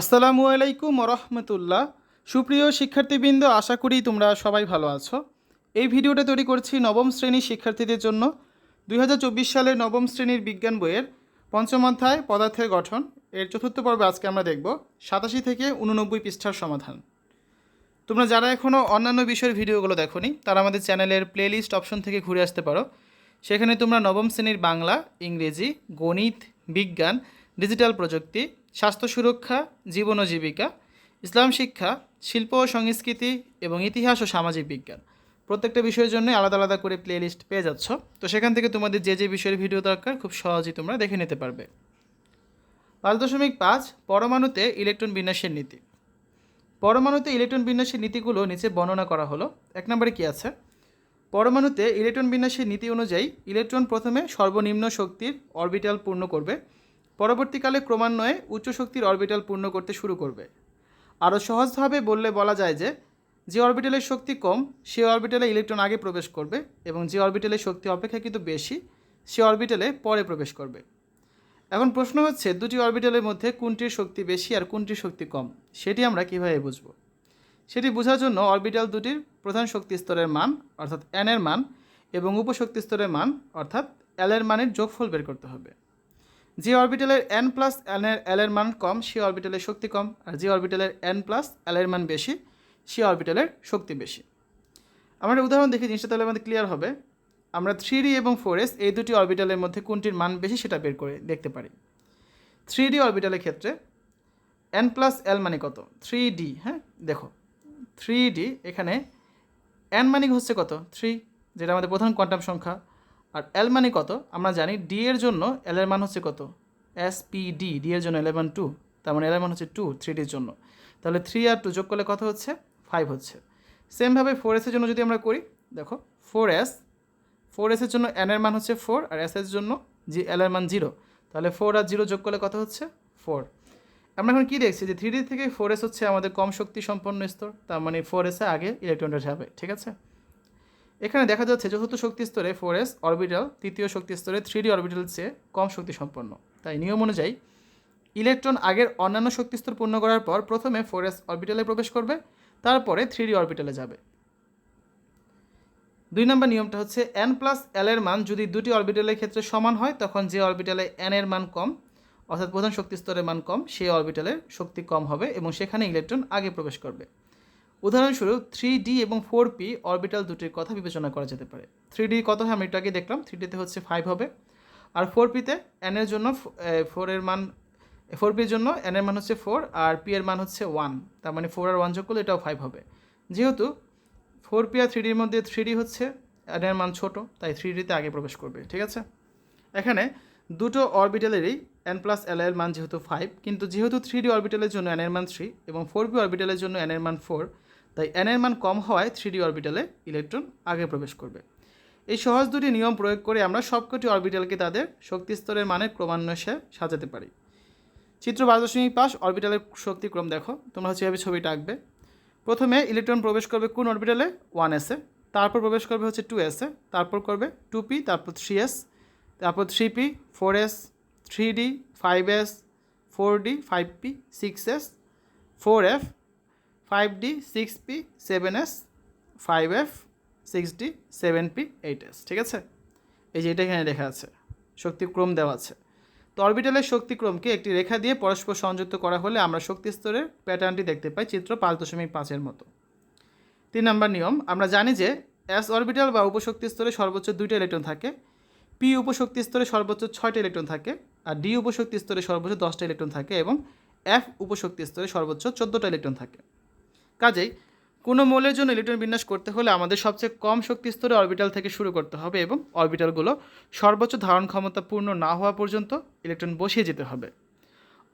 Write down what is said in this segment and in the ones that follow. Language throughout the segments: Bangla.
আসসালামু আলাইকুম রহমতুল্লাহ। সুপ্রিয় শিক্ষার্থীবৃন্দ, আশা করি তোমরা সবাই ভালো আছো। এই ভিডিওটা তৈরি করছি নবম শ্রেণির শিক্ষার্থীদের জন্য। দুই হাজার চব্বিশ সালের নবম শ্রেণির বিজ্ঞান বইয়ের পঞ্চম অধ্যায় পদার্থের গঠন। এর চতুর্থ পর্বে আজকে আমরা দেখব সাতাশি থেকে উননব্বই পৃষ্ঠার সমাধান। তোমরা যারা এখনও অন্যান্য বিষয়ের ভিডিওগুলো দেখোনি, তারা আমাদের চ্যানেলের প্লেলিস্ট অপশন থেকে ঘুরে আসতে পারো। সেখানে তোমরা নবম শ্রেণির বাংলা, ইংরেজি, গণিত, বিজ্ঞান, ডিজিটাল প্রযুক্তি স্বাস্থ্য সুরক্ষা, জীবন ও জীবিকা, ইসলাম শিক্ষা, শিল্প ও সংস্কৃতি এবং ইতিহাস ও সামাজিক বিজ্ঞান। প্রত্যেকটা বিষয়ের জন্য আলাদা আলাদা করে প্লেলিস্ট পেয়ে যাচ্ছ। তো সেখান থেকে তোমাদের যে যে বিষয়ের ভিডিও দরকার, খুব সহজেই তোমরা দেখে নিতে পারবে। পাঁচ দশমিক পাঁচ, পরমাণুতে ইলেকট্রন বিন্যাসের নীতি। পরমাণুতে ইলেকট্রন বিন্যাসের নীতিগুলো নিচে বর্ণনা করা হলো। এক নম্বরে কী আছে? পরমাণুতে ইলেকট্রন বিন্যাসের নীতি অনুযায়ী ইলেকট্রন প্রথমে সর্বনিম্ন শক্তির অরবিটাল পূর্ণ করবে। পরবর্তীকালে ক্রমান্বয়ে উচ্চ শক্তির অরবিটাল পূর্ণ করতে শুরু করবে। আরও সহজভাবে বললে বলা যায় যে যে অরবিটালের শক্তি কম, সে অরবিটালে ইলেকট্রন আগে প্রবেশ করবে এবং যে অরবিটালের শক্তি অপেক্ষাকৃত বেশি, সে অরবিটালে পরে প্রবেশ করবে। এখন প্রশ্ন হচ্ছে, দুটি অরবিটালের মধ্যে কোনটির শক্তি বেশি আর কোনটির শক্তি কম? সেটি আমরা কীভাবে বুঝব? সেটি বোঝার জন্য অরবিটাল দুটির প্রধান শক্তি স্তরের মান, অর্থাৎ এন এর মান এবং উপশক্তি স্তরের মান, অর্থাৎ এল এর মানের যোগফল বের করতে হবে। যে অরবিটালের এন প্লাস এন এর এল এর মান কম সে অরবিটালের শক্তি কম, আর যে অরবিটালের এন প্লাস এল এর মান বেশি সে অরবিটালের শক্তি বেশি। আমরা উদাহরণ দেখি, জিনিসটা তাহলে আমাদের ক্লিয়ার হবে। আমরা থ্রি ডি এবং ফোর এস এই দুটি অরবিটালের মধ্যে কোনটির মান বেশি সেটা বের করে দেখতে পারি। থ্রি ডি অরবিটালের ক্ষেত্রে এন প্লাস এল মানে কত? থ্রি ডি হ্যাঁ? দেখো থ্রি ডি এখানে এন মানে হচ্ছে কত? থ্রি যেটা আমাদের প্রধান কোয়ান্টাম সংখ্যা। আর এল মানে কত? আমরা জানি ডি এর জন্য এল এর মান হচ্ছে কত? এস পি ডি ডি এর জন্য এলেভেন টু তার মানে এল এর মান হচ্ছে টু থ্রি ডির জন্য। তাহলে থ্রি আর টু যোগ করলে কত হচ্ছে? ফাইভ হচ্ছে। সেমভাবে ফোর এসের জন্য যদি আমরা করি, দেখো ফোর এস ফোর এসের জন্য এন এর মান হচ্ছে ফোর আর এস এর জন্য জি এল এর মান জিরো তাহলে ফোর আর জিরো যোগ করলে কত হচ্ছে? ফোর আমরা এখন কী দেখছি? যে থ্রি ডি থেকে ফোর এস হচ্ছে আমাদের কম শক্তি সম্পন্ন স্তর, তার মানে ফোর এসে আগে ইলেকট্রনটা যাবে ঠিক আছে? এখানে দেখা যাচ্ছে চতুর্থ শক্তি স্তরে ফোর এস অরবিটাল তৃতীয় শক্তি স্তরে থ্রি ডি অরবিটাল চেয়ে কম শক্তি সম্পন্ন। তাই নিয়ম অনুযায়ী ইলেকট্রন আগের অন্যান্য শক্তি স্তর পূর্ণ করার পর প্রথমে ফোর এস অরবিটালে প্রবেশ করবে, তারপরে থ্রি ডি অরবিটালে যাবে। দুই নম্বর নিয়মটা হচ্ছে এন প্লাস এল এর মান যদি দুটি অরবিটালের ক্ষেত্রে সমান হয়, তখন যে অরবিটালে এন এর মান কম, অর্থাৎ প্রধান শক্তি স্তরের মান কম, সেই অরবিটালের শক্তি কম হবে এবং সেখানে ইলেকট্রন আগে প্রবেশ করবে। উদাহরণস্বরূপ থ্রি ডি এবং ফোর পি অরবিটাল দুটির কথা বিবেচনা করা যেতে পারে। থ্রি ডি কত হয় আমরা একটু আগে দেখলাম, থ্রি ডিতে হচ্ছে ফাইভ হবে। আর ফোর পিতে এন এর জন্য ফোর এর মান ফোর পির জন্য এন এর মান হচ্ছে ফোর আর পি এর মান হচ্ছে ওয়ান তার মানে ফোর আর ওয়ান যোগ করলে এটাও ফাইভ হবে। যেহেতু ফোর পি আর থ্রি ডির মধ্যে থ্রি ডি হচ্ছে এন এর মান ছোটো, তাই থ্রি ডিতে আগে প্রবেশ করবে, ঠিক আছে? এখানে দুটো অরবিটালেরই এন প্লাস এল এর মান যেহেতু ফাইভ কিন্তু যেহেতু থ্রি ডি অরবিটালের জন্য এন এর মান থ্রি এবং ফোর পি অরবিটালের জন্য এন এর মান ফোর তাই এন এর মান কম হওয়ায় থ্রি ডি অরবিটালে ইলেকট্রন আগে প্রবেশ করবে। এই সহজ দুটি নিয়ম প্রয়োগ করে আমরা সবকটি অরবিটালকে তাদের শক্তি স্তরের মানের ক্রমান্বয়ে সাজাতে পারি। চিত্র বারো দশমিক পাঁচ অরবিটালের শক্তিক্রম দেখো, তোমরা হচ্ছে এভাবে ছবিটা আঁকবে। প্রথমে ইলেকট্রন প্রবেশ করবে কোন অরবিটালে ওয়ান এসে তারপর প্রবেশ করবে হচ্ছে টু এসে তারপর করবে টু পি তারপর থ্রি এস তারপর three P four S three D five S four D five P six S four F five D six P seven S five F six D seven P eight S ঠিক আছে? এই যে এটা এখানে লেখা আছে, শক্তিক্রম দেওয়া আছে। তো অরবিটালের শক্তিক্রমকে একটি রেখা দিয়ে পরস্পর সংযুক্ত করা হলে আমরা শক্তি স্তরের প্যাটার্নটি দেখতে পাই চিত্র পাঁচ দশমিক পাঁচের মতো। তিন নম্বর নিয়ম, আমরা জানি যে এস অরবিটাল বা উপশক্তি স্তরে সর্বোচ্চ দুইটা ইলেকট্রন থাকে পি উপশক্তি স্তরে সর্বোচ্চ ছয়টা ইলেকট্রন থাকে, আর ডি উপশক্তি স্তরে সর্বোচ্চ দশটা ইলেকট্রন থাকে এবং এফ উপশক্তি স্তরে সর্বোচ্চ চোদ্দোটা ইলেকট্রন থাকে। কাজেই কোনো মৌলের জন্য ইলেকট্রন বিন্যাস করতে হলে আমাদের সবচেয়ে কম শক্তি স্তরে অরবিটাল থেকে শুরু করতে হবে এবং অরবিটালগুলো সর্বোচ্চ ধারণ ক্ষমতা পূর্ণ না হওয়া পর্যন্ত ইলেকট্রন বসিয়ে যেতে হবে।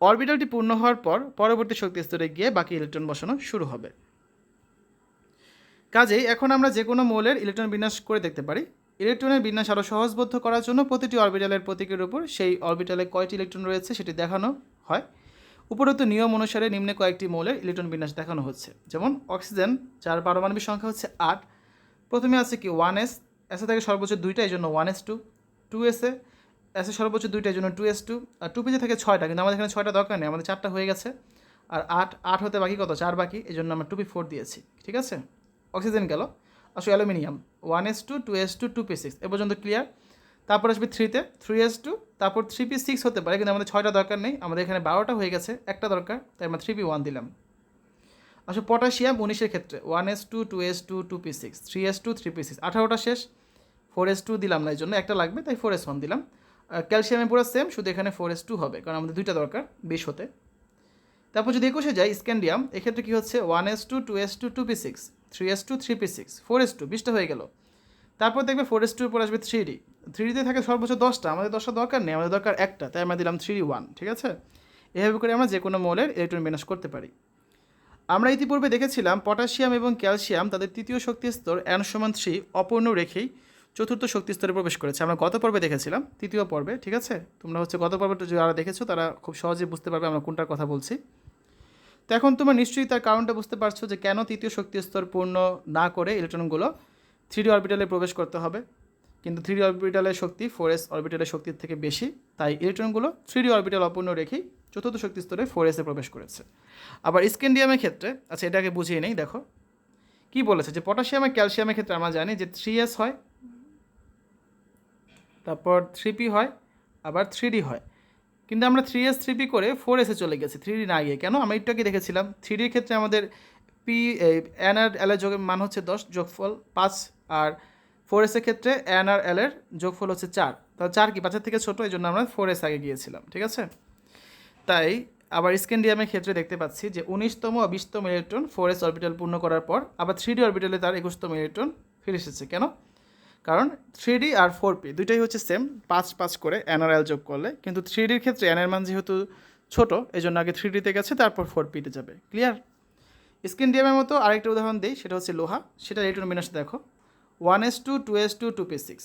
অরবিটালটি পূর্ণ হওয়ার পর পরবর্তী শক্তি স্তরে গিয়ে বাকি ইলেকট্রন বসানো শুরু হবে। কাজেই এখন আমরা যে কোনো মৌলের ইলেকট্রন বিন্যাস করে দেখতে পারি। ইলেকট্রনের বিন্যাস আরও সহজবদ্ধ করার জন্য প্রতিটি অরবিটালের প্রতীকের উপর সেই অরবিটালে কয়টি ইলেকট্রন রয়েছে সেটি দেখানো হয়। উপরোক্ত নিয়ম অনুসারে নিম্নে কয়েকটি মৌলের ইলেকট্রন বিন্যাস দেখানো হচ্ছে। যেমন, অক্সিজেন, যার পারমাণবিক সংখ্যা হচ্ছে আট। প্রথমে আছে কি, ওয়ান এস। এসে থাকে সর্বোচ্চ দুইটা, এই জন্য ওয়ান এস টু। টু এসে এসে সর্বোচ্চ দুইটা, এই জন্য টু এস টু। আর টু পিজে থাকে ছয়টা, কিন্তু আমাদের এখানে ছয়টা দরকার নেই, আমাদের চারটা হয়ে গেছে। আর আট আট হতে বাকি কত? চার বাকি, এই জন্য আমরা টু পি ফোর দিয়েছি, ঠিক আছে? অক্সিজেন গেল। আসলে aluminium. One S two two S two two P six. এ পর্যন্ত ক্লিয়ার? তারপর আসবে থ্রিতে থ্রি এস টু তারপর থ্রি পি সিক্স হতে পারে, কিন্তু আমাদের ছয়টা দরকার নেই, আমাদের এখানে বারোটা হয়ে গেছে, একটা দরকার, তাই আমরা থ্রি পি ওয়ান দিলাম। আসলে পটাশিয়াম উনিশের ক্ষেত্রে one S two two S two two P six three S two three P six আঠারোটা শেষ ফোর এস টু দিলাম না, এই জন্য একটা লাগবে, তাই ফোর এস ওয়ান দিলাম। ক্যালসিয়ামে পুরো সেম শুধু এখানে ফোর এস টু হবে, কারণ আমাদের দুইটা দরকার, বিশ হতে। তারপর যদি একুশে যাই স্ক্যান্ডিয়াম এক্ষেত্রে কী হচ্ছে one S two two S two two P six three S two three P six four S two বিশটা হয়ে গেল। তারপর দেখবে ফোর এস টুর পর আসবে থ্রি ডি থ্রি ডিতে থাকে সর্বোচ্চ দশটা, আমাদের দশটা দরকার নেই, আমাদের দরকার একটা, তাই আমরা দিলাম থ্রি ওয়ান, ঠিক আছে? এভাবে করে আমরা যে কোনো মৌলের ইলেকট্রন বিন্যাস করতে পারি। আমরা ইতিপূর্বে দেখেছিলাম পটাশিয়াম এবং ক্যালসিয়াম তাদের তৃতীয় শক্তি স্তর অ্যান সমান থ্রি অপূর্ণ রেখেই চতুর্থ শক্তি স্তরে প্রবেশ করেছে। আমরা গত পর্বে দেখেছিলাম, তৃতীয় পর্বে, ঠিক আছে? তোমরা হচ্ছে গত পর্বটা যারা দেখেছ তারা খুব সহজে বুঝতে পারবে আমরা কোনটার কথা বলছি। তো এখন তোমরা নিশ্চয়ই তার কারণটা বুঝতে পারছ যে কেন তৃতীয় শক্তি স্তর পূর্ণ না করে ইলেকট্রনগুলো থ্রি ডি অরবিটালে প্রবেশ করতে হবে। কিন্তু থ্রি অরবিটালের শক্তি ফোর এস অরবিটালের শক্তির থেকে বেশি, তাই ইলেকট্রনগুলো থ্রি অরবিটাল অপূর্ণ রেখেই চতুর্থ শক্তি স্তরে ফোর এসে প্রবেশ করেছে। আবার স্কেন্ডিয়ামের ক্ষেত্রে আচ্ছা এটাকে বুঝিয়ে নেই, দেখো। কি বলেছে? যে পটাশিয়াম আর ক্যালসিয়ামের ক্ষেত্রে আমরা জানি যে থ্রি এস হয়, তারপর থ্রি পি হয়, আবার থ্রি ডি হয়। কিন্তু আমরা থ্রি এস থ্রি পি করে ফোর এসে চলে গেছি থ্রি ডি না গিয়ে। কেন? আমরা একটু আগে দেখেছিলাম থ্রি ডির ক্ষেত্রে আমাদের পি এন আর এল এর যোগের মান হচ্ছে দশ যোগফল পাঁচ, আর ফোর এসের ক্ষেত্রে এন আর এল এর যোগফল হচ্ছে চার। তাহলে চার কি? পাঁচের থেকে ছোটো এই জন্য আমরা ফোর এস আগে গিয়েছিলাম, ঠিক আছে? তাই আবার স্ক্যান্ডিয়ামের ক্ষেত্রে দেখতে পাচ্ছি যে উনিশতম ও বিশতম ইলেকট্রন ফোর এস অরবিটাল পূর্ণ করার পর আবার থ্রি ডি অরবিটালে তার একুশতম ইলেকট্রন ফিরে এসেছে। কেন? কারণ থ্রি ডি আর ফোর পি দুইটাই হচ্ছে সেম পাঁচ পাঁচ করে এনআরএল যোগ করলে। কিন্তু থ্রি ডির ক্ষেত্রে এনের মান যেহেতু ছোটো এই জন্য আগে থ্রি ডিতে গেছে, তারপর ফোর পিতে যাবে। ক্লিয়ার স্ক্যান্ডিয়ামের মতো আরেকটা উদাহরণ দিই, সেটা হচ্ছে লোহা। সেটা ইলেকট্রন বিন্যাস দেখো। One S two two S two two P six.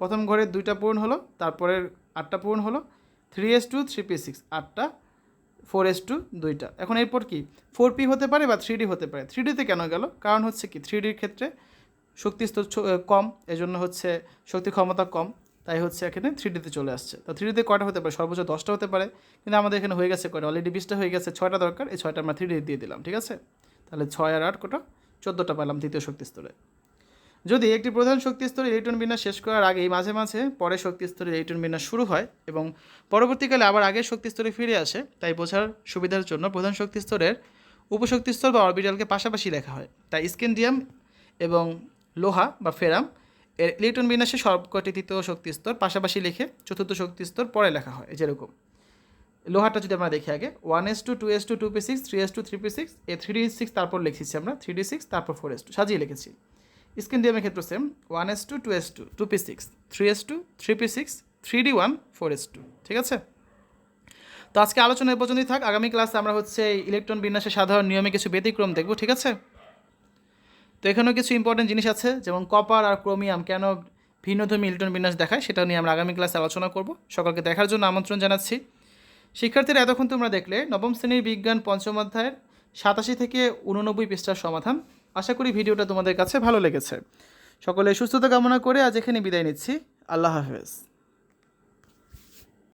প্রথম ঘরে দুইটা পূরণ হলো, তারপরের আটটা পূরণ হলো, three S two, three P six, আটটা, ফোর এস টু, দুইটা। এখন এরপর কি? ফোর পি হতে পারে বা থ্রি ডি হতে পারে। থ্রি ডিতে কেন গেল? কারণ হচ্ছে কি, থ্রি ডির ক্ষেত্রে শক্তি স্তর কম, এজন্য হচ্ছে শক্তি ক্ষমতা কম। তাই হচ্ছে এখানে থ্রি ডিতে চলে আসছে। তো থ্রি ডিতে কয়টা হতে পারে? সর্বোচ্চ দশটা হতে পারে। কিন্তু আমাদের এখানে হয়ে গেছে কয়টা? অলরেডি বিশটা হয়ে গেছে, ছয়টা দরকার। এই ছয়টা আমরা থ্রি ডি দিয়ে দিলাম, ঠিক আছে? তাহলে ছয় আর আট কটা? চোদ্দোটা পেলাম তৃতীয় শক্তি স্তরে যদি একটি প্রধান শক্তি স্তরে ইলেকট্রন বিন্যাস শেষ করার আগেই মাঝে মাঝে পরে শক্তি স্তরে ইলেকট্রন বিন্যাস শুরু হয় এবং পরবর্তীকালে আবার আগের শক্তি স্তরে ফিরে আসে, তাই বোঝার সুবিধার জন্য প্রধান শক্তি স্তরের উপশক্তি স্তর বা অরবিটালকে পাশাপাশি লেখা হয়। তাই স্কেন্ডিয়াম এবং লোহা বা ফেরাম এর ইলেকট্রন বিন্যাসে সবকটি তৃতীয় শক্তি স্তর পাশাপাশি লিখে চতুর্থ শক্তি স্তর পরে লেখা হয় যেরকম লোহাটা যদি আমরা দেখি আগে one S two two S two two P six three S two three P six এ থ্রি ডি সিক্স তারপর লিখেছি আমরা থ্রি ডি সিক্স তারপর ফোর এস টু সাজিয়ে লিখেছি। স্ক্যান্ডিয়ামের ক্ষেত্রে same one S two two S two two P six three S two three P six three D one four S two ঠিক আছে? তো আজকে আলোচনা এ পর্যন্তই থাক। আগামী ক্লাসে আমরা হচ্ছে ইলেকট্রন বিন্যাসের সাধারণ নিয়মে কিছু ব্যতিক্রম দেখব, ঠিক আছে? তো এখানেও কিছু ইম্পর্টেন্ট জিনিস আছে, যেমন কপার আর ক্রোমিয়াম কেন ভিন্নধর্মী ইলেকট্রন বিন্যাস দেখায়, সেটা নিয়ে আমরা আগামী ক্লাসে আলোচনা করব। সকলকে দেখার জন্য আমন্ত্রণ জানাচ্ছি। শিক্ষার্থীরা এতক্ষণ তোমরা দেখলে, নবম শ্রেণির বিজ্ঞান পঞ্চম অধ্যায়ের সাতাশি থেকে উননব্বই পৃষ্ঠার সমাধান। আশা করি ভিডিওটা তোমাদের কাছে ভালো লেগেছে। সকলে সুস্থতা কামনা করে আজ এখানে বিদায় নিচ্ছি। আল্লাহ হাফেজ।